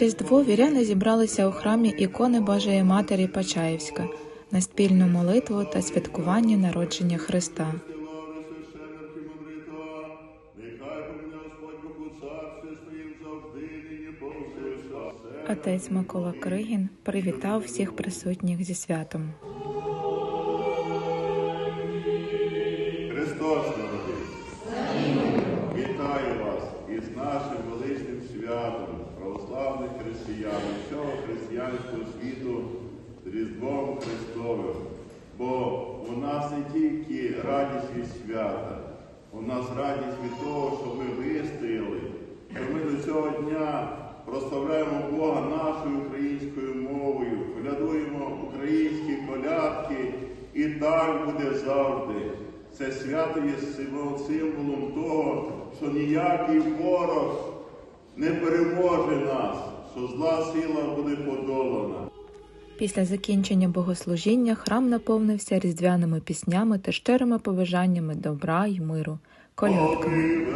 Різдво віряни зібралися у храмі ікони Божої Матері Почаївська на спільну молитву та святкування народження Христа. Отець Микола Кригін привітав всіх присутніх зі святом. Христос. Вітаю вас із нашим величним християн, всього християнського світу Різдвом Христовим. Бо у нас не тільки радість від свята, у нас радість від того, що ми вистояли, що ми до цього дня прославляємо Бога нашою українською мовою, колядуємо українські колядки, і так буде завжди. Це свято є символом того, що ніякий ворог не переможе нас, що зла сила буде подолана. Після закінчення богослужіння храм наповнився різдвяними піснями та щирими побажаннями добра й миру, колядками.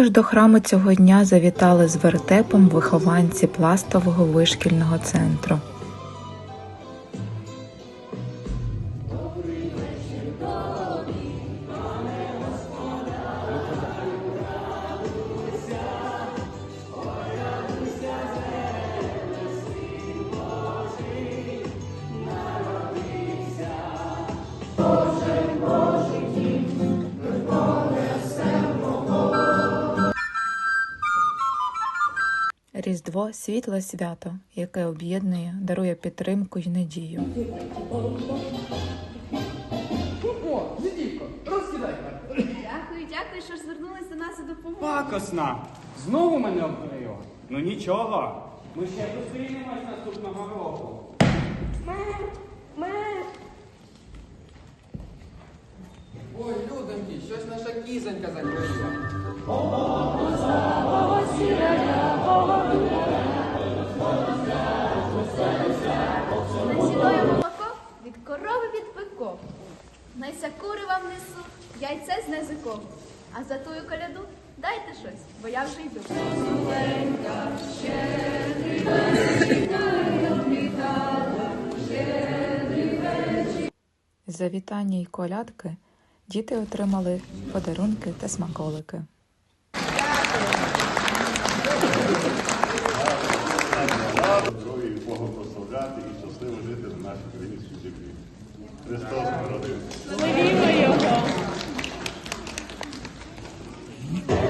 Також до храму цього дня завітали з вертепом вихованці пластового вишкільного центру. Різдво світле свято, яке об'єднує, дарує підтримку й надію. О, Неділько, розкидай карти. Дякую, дякую, що ж звернулись до нас за допомогою. Пакосна. Знову мене обкрила. Ну нічого. Ми ще зустрінемось наступного року. Мер, мер. Ой, людоньки, щось наша кізонька захворіла. Яйце з незиком. А за тую коляду дайте щось, бо я вже йду. За вітання й колядки діти отримали подарунки та смаколики. Здоров'я і Бога прославляти і щасливо жити на нашій українській землі. Христос народився. Thank you.